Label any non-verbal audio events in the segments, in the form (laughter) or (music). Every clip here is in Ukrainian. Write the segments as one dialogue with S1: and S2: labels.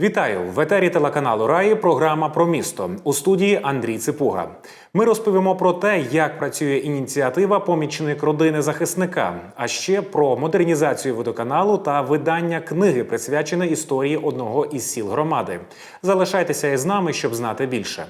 S1: Вітаю в етері телеканалу Раї. Програма про місто у студії Андрій Ципуга. Ми розповімо про те, як працює ініціатива Помічник родини захисника, а ще про модернізацію водоканалу та видання книги, присвяченої історії одного із сіл громади. Залишайтеся із нами, щоб знати більше.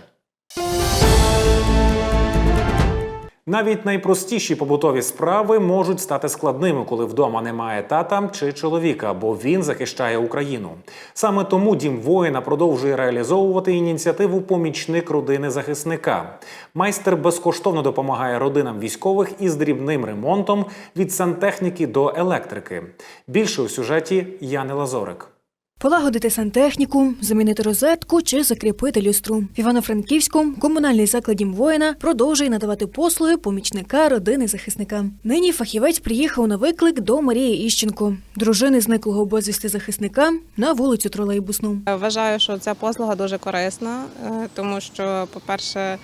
S1: Навіть найпростіші побутові справи можуть стати складними, коли вдома немає тата чи чоловіка, бо він захищає Україну. Саме тому дім воїна продовжує реалізовувати ініціативу Помічник родини захисника. Майстер безкоштовно допомагає родинам військових із дрібним ремонтом від сантехніки до електрики. Більше у сюжеті Яни Лазорик.
S2: Полагодити сантехніку, замінити розетку чи закріпити люстру. В Івано-Франківську комунальний заклад «Дім воїна продовжує надавати послуги помічника родини захисника. Нині фахівець приїхав на виклик до Марії Іщенко, дружини зниклого безвісти захисника, на вулицю Тролейбусну.
S3: Вважаю, що ця послуга дуже корисна, е, тому що, по-перше, е,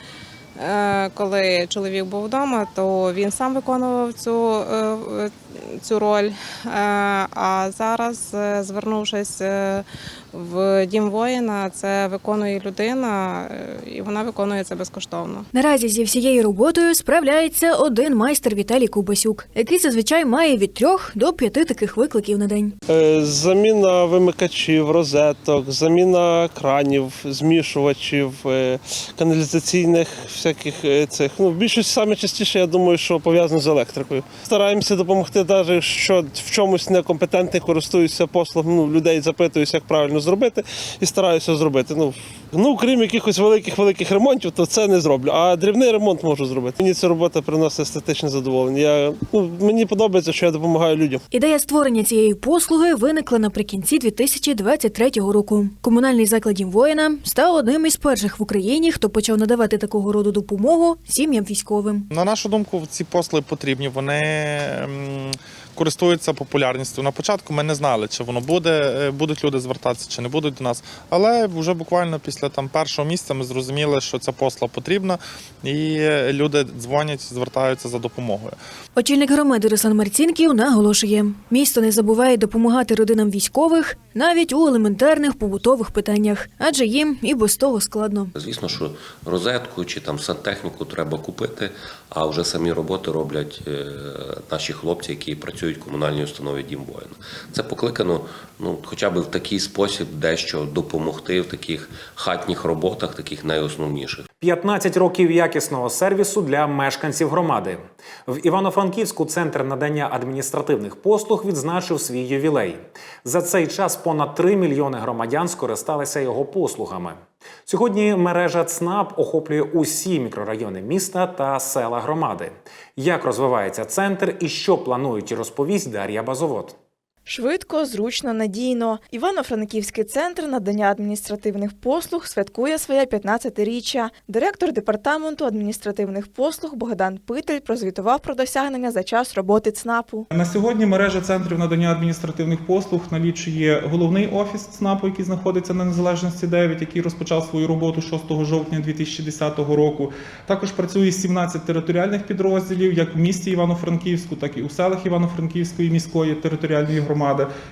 S3: коли чоловік був вдома, то він сам виконував цю, е, цю роль. Е, А зараз, е, звернувшись е, в дім воїна, це виконує людина, е, і вона виконує це безкоштовно.
S2: Наразі зі всією роботою справляється один майстер Віталій Кубасюк, який зазвичай має від трьох до п'яти таких викликів на день.
S4: Е, Заміна вимикачів, розеток, заміна кранів, змішувачів, е, каналізаційних всяких е, цих. Ну, більшість саме частіше, я думаю, що пов'язано з електрикою. Стараємося допомогти, навіть якщо в чомусь некомпетентний користуюся послугами, ну, людей запитуюся, як правильно зробити, і стараюся зробити. Ну, ну крім якихось великих великих ремонтів, то це не зроблю. А дрібний ремонт можу зробити. Мені ця робота приносить естетичне задоволення. Я, ну, мені подобається, що я допомагаю людям.
S2: Ідея створення цієї послуги виникла наприкінці 2023 року. Комунальний заклад «Дім воїна став одним із перших в Україні, хто почав надавати такого роду допомогу сім'ям військовим.
S5: На нашу думку, ці послуги потрібні. Вони користуються популярністю. На початку ми не знали, чи воно буде, е, будуть люди звертатися, чи не будуть до нас. Але вже буквально після там першого місця ми зрозуміли, що ця послуга потрібна, і люди дзвонять, звертаються за допомогою.
S2: Очільник громади Руслан Марцінків наголошує, місто не забуває допомагати родинам військових навіть у елементарних побутових питаннях, адже їм і без того складно.
S6: Звісно, що розетку чи там сантехніку треба купити, а вже самі роботи роблять е, наші хлопці, які працюють в комунальній установі Дім воїна. Це покликано, ну хоча б в такий спосіб дещо допомогти в таких хатніх роботах, таких найосновніших.
S1: 15 років якісного сервісу для мешканців громади. В Івано-Франківську центр надання адміністративних послуг відзначив свій ювілей. За цей час понад 3 мільйони громадян скористалися його послугами. Сьогодні мережа ЦНАП охоплює усі мікрорайони міста та села громади. Як розвивається центр і що планують, розповість Дар'я Базовод.
S7: Швидко, зручно, надійно. Івано-Франківський центр надання адміністративних послуг святкує своє 15-річчя. Директор департаменту адміністративних послуг Богдан Питель прозвітував про досягнення за час роботи ЦНАПу.
S8: На сьогодні мережа центрів надання адміністративних послуг налічує головний офіс ЦНАПу, який знаходиться на незалежності 9, який розпочав свою роботу 6 жовтня 2010 року. Також працює 17 територіальних підрозділів, як в місті Івано-Франківську, так і у селах Івано-Франківської міської територіальної громади.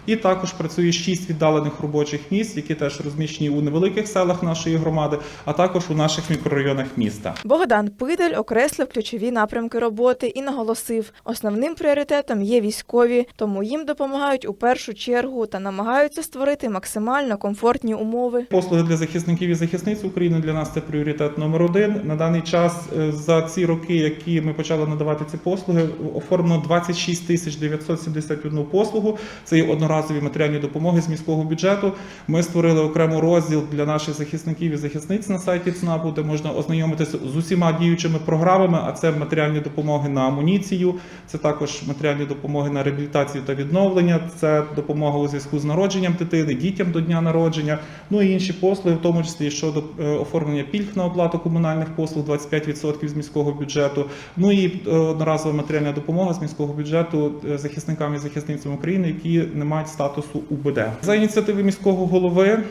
S8: І також працює 6 віддалених робочих місць, які теж розміщені у невеликих селах нашої громади, а також у наших мікрорайонах міста.
S7: Богдан Питель окреслив ключові напрямки роботи і наголосив, основним пріоритетом є військові, тому їм допомагають у першу чергу та намагаються створити максимально комфортні умови.
S8: Послуги для захисників і захисниць України для нас це пріоритет номер один. На даний час е, за ці роки, які ми почали надавати ці послуги, оформлено 26 тисяч 971 послугу. Це є одноразові матеріальні допомоги з міського бюджету. Ми створили окремо розділ для наших захисників і захисниць на сайті ЦНАПу, де можна ознайомитися з усіма діючими програмами. А це матеріальні допомоги на амуніцію, це також матеріальні допомоги на реабілітацію та відновлення. Це допомога у зв'язку з народженням дитини, дітям до дня народження. Ну і інші послуги, в тому числі щодо е, оформлення пільг на оплату комунальних послуг, 25% з міського бюджету. Ну і е, одноразова матеріальна допомога з міського бюджету е, захисникам і захисницям України, які не мають статусу УБД. За ініціативи міського голови.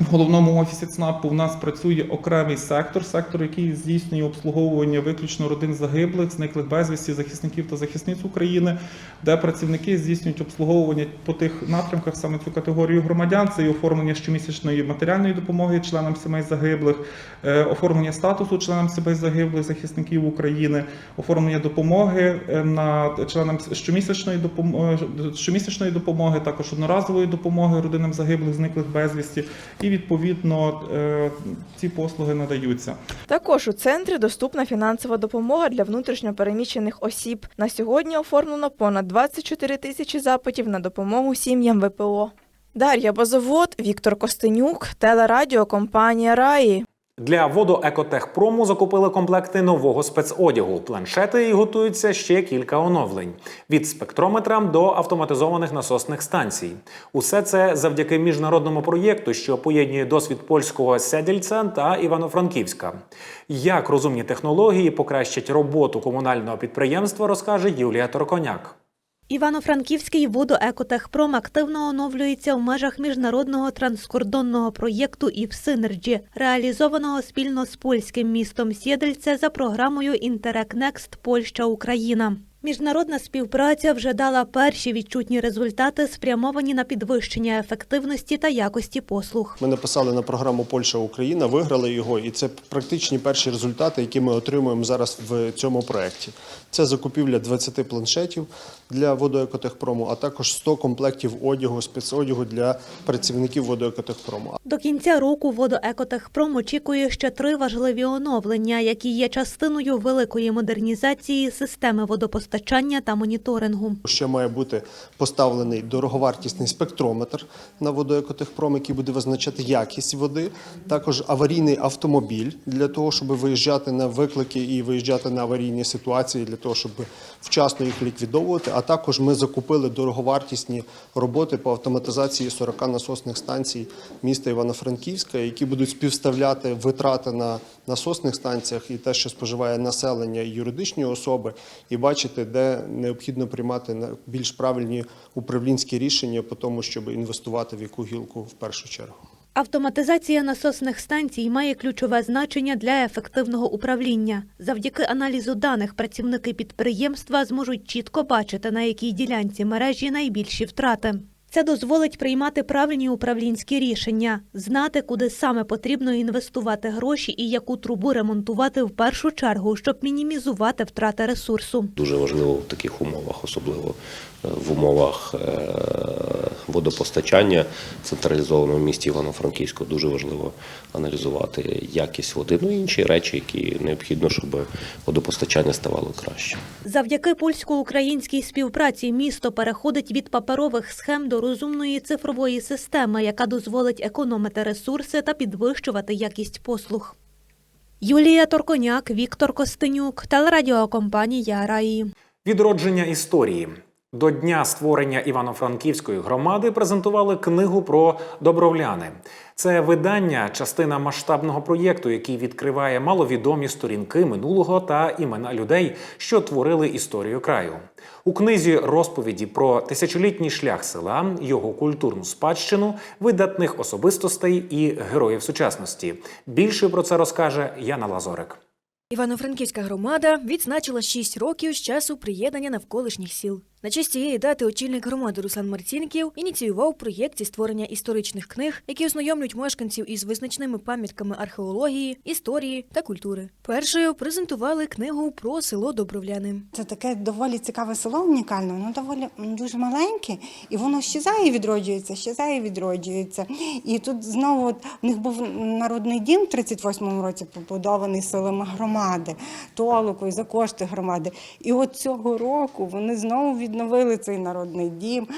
S8: В головному офісі ЦНАПу в нас працює окремий сектор, сектор, який здійснює обслуговування виключно родин загиблих, зниклих безвісті, захисників та захисниць України, де працівники здійснюють обслуговування по тих напрямках саме цю категорію громадян. Це і оформлення щомісячної матеріальної допомоги членам сімей загиблих, е, оформлення статусу членам сімей загиблих захисників України, оформлення допомоги е, на членам щомісячної допомоги, щомісячної допомоги, також одноразової допомоги родинам загиблих, зниклих безвісті, і відповідно е, ці послуги надаються.
S7: Також у центрі доступна фінансова допомога для внутрішньопереміщених осіб. На сьогодні оформлено понад 24 тисячі запитів на допомогу сім'ям ВПО. Дар'я Базовод, Віктор Костенюк, телерадіокомпанія Раї.
S1: Для водоекотехпрому закупили комплекти нового спецодягу, планшети і готуються ще кілька оновлень від спектрометра до автоматизованих насосних станцій. Усе це завдяки міжнародному проєкту, що поєднує досвід польського Сядільця та Івано-Франківська. Як розумні технології покращать роботу комунального підприємства, розкаже Юлія Торконяк.
S9: Івано-Франківський водоекотехпром активно оновлюється в межах міжнародного транскордонного проєкту «ІВСинерджі», реалізованого спільно з польським містом Сєдельце за програмою «Інтерек Некст Польща-Україна». Міжнародна співпраця вже дала перші відчутні результати, спрямовані на підвищення ефективності та якості послуг.
S10: Ми написали на програму Польща Україна, виграли його, і це практичні перші результати, які ми отримуємо зараз в цьому проєкті. Це закупівля 20 планшетів для водоекотехпрому, а також 100 комплектів одягу, спецодягу для працівників водоекотехпрому.
S9: До кінця року водоекотехпром очікує ще три важливі оновлення, які є частиною великої модернізації системи водопостачання та моніторингу.
S10: Ще має бути поставлений дороговартісний спектрометр на водоекотехпром, який буде визначати якість води. Також аварійний автомобіль для того, щоб виїжджати на виклики і виїжджати на аварійні ситуації, для того, щоб вчасно їх ліквідовувати. А також ми закупили дороговартісні роботи по автоматизації 40 насосних станцій міста Івано-Франківська, які будуть співставляти витрати на насосних станціях і те, що споживає населення і юридичні особи, і бачити, де необхідно приймати більш правильні управлінські рішення по тому, щоб інвестувати в яку гілку в першу чергу.
S9: Автоматизація насосних станцій має ключове значення для ефективного управління. Завдяки аналізу даних працівники підприємства зможуть чітко бачити, на якій ділянці мережі найбільші втрати. Це дозволить приймати правильні управлінські рішення, знати, куди саме потрібно інвестувати гроші і яку трубу ремонтувати в першу чергу, щоб мінімізувати втрати ресурсу.
S6: Дуже важливо в таких умовах, особливо е, в умовах е, водопостачання централізованого в місті Івано-Франківську. Дуже важливо аналізувати якість води, ну і інші речі, які необхідно, щоб водопостачання ставало краще.
S9: Завдяки польсько-українській співпраці місто переходить від паперових схем до розумної цифрової системи, яка дозволить економити ресурси та підвищувати якість послуг. Юлія Торконяк, Віктор Костенюк, телерадіокомпанія Раї.
S1: Відродження історії. До дня створення Івано-Франківської громади презентували книгу про добровляни. Це видання, частина масштабного проєкту, який відкриває маловідомі сторінки минулого та імена людей, що творили історію краю. У книзі розповіді про тисячолітній шлях села, його культурну спадщину, видатних особистостей і героїв сучасності. Більше про це розкаже Яна Лазорик.
S2: Івано-Франківська громада відзначила 6 років з часу приєднання навколишніх сіл. На честь цієї дати очільник громади Руслан Марцінків ініціював проєкт зі створення історичних книг, які ознайомлюють мешканців із визначними пам'ятками археології, історії та культури. Першою презентували книгу про село Добровляни.
S11: Це таке доволі цікаве село, унікальне, воно доволі дуже маленьке, і воно щезає відроджується, щезає і відроджується. І тут знову в них був народний дім в 38-му році побудований силами громади, толокою за кошти громади. І от цього року вони знову відновили цей народний дім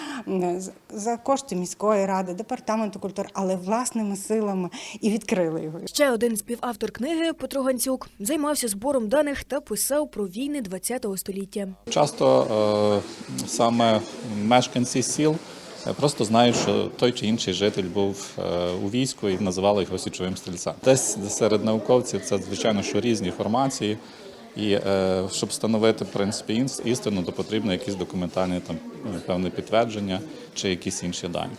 S11: за кошти міської ради, департаменту культури, але власними силами і відкрили його.
S2: Ще один співавтор книги Петро Ганцюк займався збором даних та писав про війни ХХ століття.
S12: Часто е, саме мешканці сіл просто знають, що той чи інший житель був е, у війську і називали його січовим стрільцем. Десь серед науковців це звичайно, що різні формації. І е, щоб встановити в принципі істину, то потрібно якісь документальні там певне підтвердження чи якісь інші дані.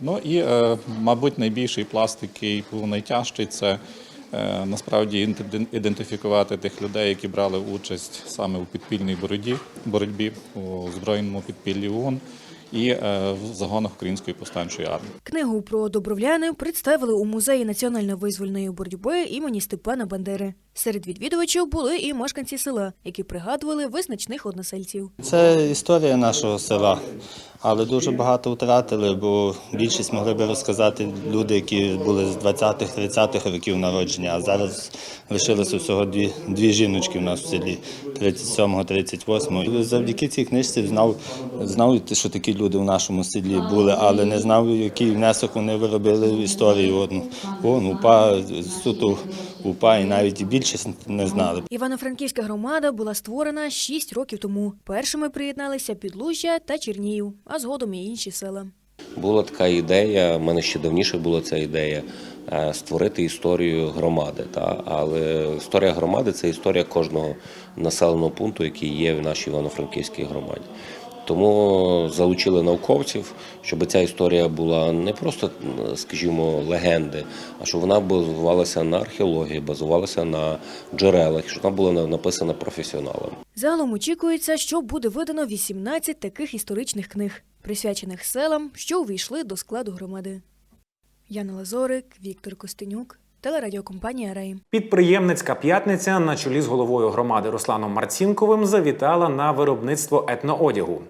S12: Ну і, е, мабуть, найбільший пласт, який був найтяжчий, це насправді іден- ідентифікувати тих людей, які брали участь саме у підпільній боротьбі, боротьбі у збройному підпіллі ОУН і е, в загонах Української повстанчої армії.
S2: Книгу про добровляни представили у музеї національно-визвольної боротьби імені Степана Бандери. Серед відвідувачів були і мешканці села, які пригадували визначних односельців.
S13: Це історія нашого села, але дуже багато втратили, бо більшість могли би розказати люди, які були з 20-х, 30-х років народження, а зараз лишилося всього дві, дві жіночки в нас в селі 37-го, 38-го. Завдяки цій книжці знав, знав, що такі люди в нашому селі були, але не знав, який внесок вони виробили в історію. От, Вон, УПА, суто УПА і навіть більшість не знали.
S2: Івано-Франківська громада була створена 6 років тому. Першими приєдналися Підлужжя та Чернігів, а згодом і інші села.
S6: Була така ідея, в мене ще давніше була ця ідея е, створити історію громади. Та? Але історія громади це історія кожного населеного пункту, який є в нашій Івано-Франківській громаді. Тому залучили науковців, щоб ця історія була не просто, скажімо, легенди, а щоб вона базувалася на археології, базувалася на джерелах, щоб вона була написана професіоналами.
S2: Загалом очікується, що буде видано 18 таких історичних книг, присвячених селам, що увійшли до складу громади. Яна Лазорик, Віктор Костенюк, телерадіокомпанія Рейм.
S1: Підприємницька п'ятниця на чолі з головою громади Русланом Марцінковим завітала на виробництво етноодягу.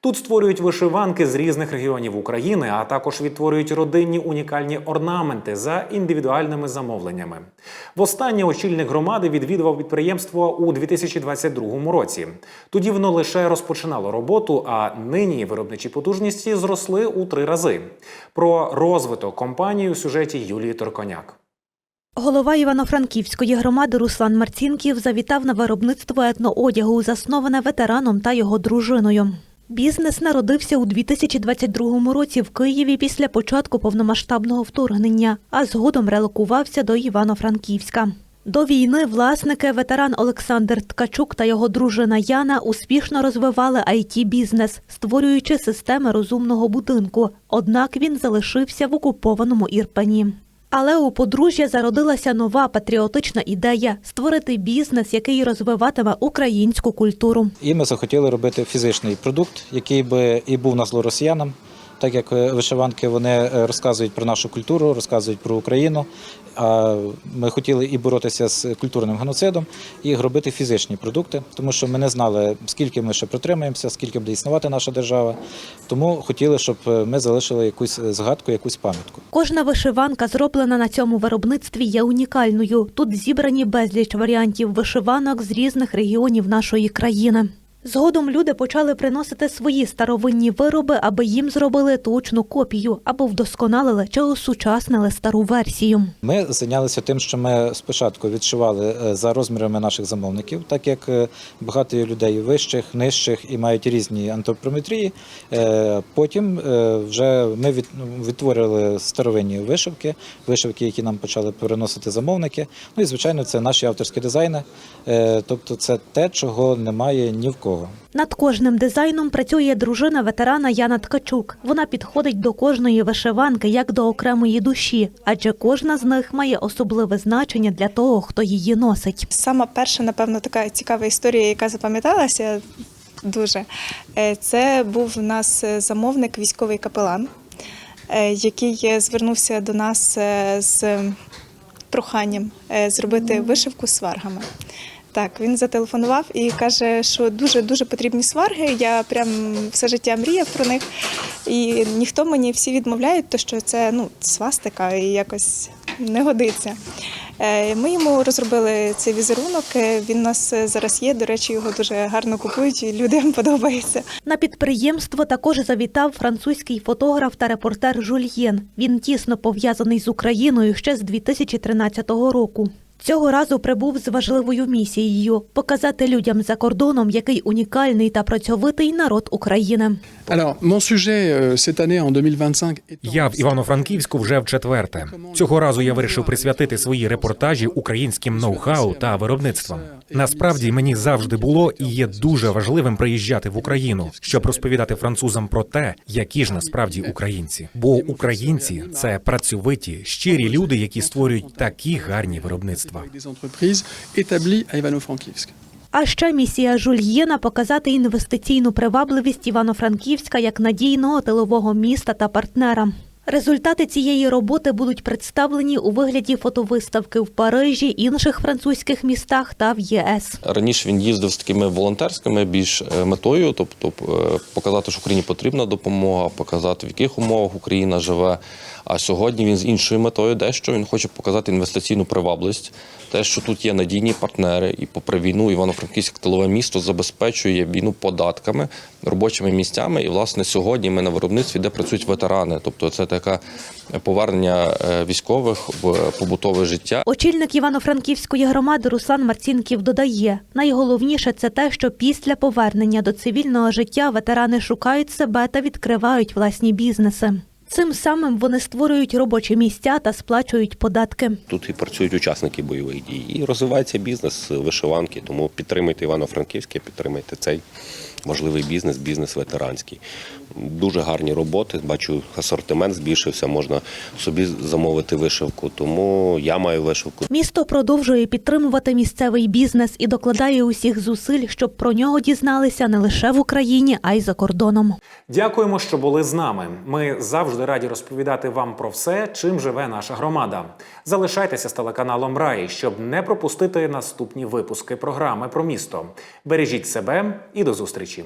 S1: Тут створюють вишиванки з різних регіонів України, а також відтворюють родинні унікальні орнаменти за індивідуальними замовленнями. Востаннє очільник громади відвідував підприємство у 2022 році. Тоді воно лише розпочинало роботу, а нині виробничі потужності зросли у три рази. Про розвиток компанії у сюжеті Юлії Торконяк.
S9: Голова Івано-Франківської громади Руслан Марцінків завітав на виробництво етноодягу, засноване ветераном та його дружиною. Бізнес народився у 2022 році в Києві після початку повномасштабного вторгнення, а згодом релокувався до Івано-Франківська. До війни власники ветеран Олександр Ткачук та його дружина Яна успішно розвивали it бізнес створюючи системи розумного будинку. Однак він залишився в окупованому Ірпені. Але у подружжя зародилася нова патріотична ідея створити бізнес, який розвиватиме українську культуру.
S14: І ми захотіли робити фізичний продукт, який би і був на зло росіянам, так як е, вишиванки вони е, розказують про нашу культуру, розказують про Україну. А ми хотіли і боротися з культурним геноцидом, і робити фізичні продукти, тому що ми не знали, скільки ми ще протримаємося, скільки буде існувати наша держава. Тому хотіли, щоб е, ми залишили якусь згадку, якусь пам'ятку.
S9: Кожна вишиванка, зроблена на цьому виробництві, є унікальною. Тут зібрані безліч варіантів вишиванок з різних регіонів нашої країни. Згодом люди почали приносити свої старовинні вироби, аби їм зробили точну копію або вдосконалили чи осучаснили стару версію.
S14: Ми зайнялися тим, що ми спочатку відшивали е, за розмірами наших замовників, так як е, багато людей вищих, нижчих і мають різні антропометрії. Е, Потім вже ми ну, відтворили старовинні вишивки, вишивки, які нам почали переносити замовники. Ну і звичайно, це наші авторські дизайни. Тобто, це те, чого немає ні в кого.
S9: Над кожним дизайном працює дружина ветерана Яна Ткачук. Вона підходить до кожної вишиванки як до окремої душі, адже кожна з них має особливе значення для того, хто її носить.
S15: Сама перша, напевно, така цікава історія, яка запам'яталася дуже. е, Це був у нас е, замовник, військовий капелан, е, який звернувся до нас з проханням зробити вишивку з сваргами. Так, він зателефонував і каже, що дуже дуже потрібні сварги. Я прям все життя мріяв про них. І ніхто мені всі відмовляють, то що це ну свастика і якось не годиться. Е, Ми йому розробили цей візерунок. е, Він у нас зараз є. До речі, його дуже гарно купують, і людям (laughs) подобається.
S9: На підприємство також завітав французький фотограф та репортер Жульєн. Він тісно пов'язаний з Україною ще з 2013 року. Цього разу прибув з важливою місією показати людям за кордоном, який унікальний та працьовитий народ України.
S16: Euh, cette année en 2025 est
S17: Я в Івано-Франківську вже вчетверте. Цього разу я вирішив присвятити свої репортажі українським ноу-хау та виробництвам.
S1: Насправді мені завжди було і є дуже важливим приїжджати в Україну, щоб розповідати французам про те, які ж насправді українці. Бо українці це працьовиті, щирі люди, які створюють такі гарні виробництва.
S9: А ще місія Жульєна показати інвестиційну привабливість Івано-Франківська як надійного тилового міста та партнера. Результати цієї роботи будуть представлені у вигляді фотовиставки в Парижі, інших французьких містах та в ЄС.
S17: Раніше він їздив з такими волонтерськими більш е, метою, тобто е, показати, що Україні потрібна допомога, показати в яких умовах Україна живе. А сьогодні він з іншою метою дещо він хоче показати інвестиційну привабливість, те, що тут є надійні партнери, і попри війну Івано-Франківське тилове місто забезпечує війну податками, робочими місцями. І власне сьогодні ми на виробництві, де працюють ветерани, тобто це таке повернення е, військових в побутове життя.
S9: Очільник Івано-Франківської громади Руслан Марцінків додає: найголовніше це те, що після повернення до цивільного життя ветерани шукають себе та відкривають власні бізнеси. Цим самим вони створюють робочі місця та сплачують податки.
S6: Тут і працюють учасники бойових дій, і розвивається бізнес вишиванки. Тому підтримуйте Івано-Франківське, підтримайте цей можливий бізнес, бізнес ветеранський. Дуже гарні роботи. Бачу, асортимент збільшився. Можна собі замовити вишивку. Тому я маю вишивку.
S9: Місто продовжує підтримувати місцевий бізнес і докладає усіх зусиль, щоб про нього дізналися не лише в Україні, а й за кордоном.
S1: Дякуємо, що були з нами. Ми завжди раді розповідати вам про все, чим живе наша громада. Залишайтеся з телеканалом Раї, щоб не пропустити наступні випуски програми про місто. Бережіть себе і до зустрічі.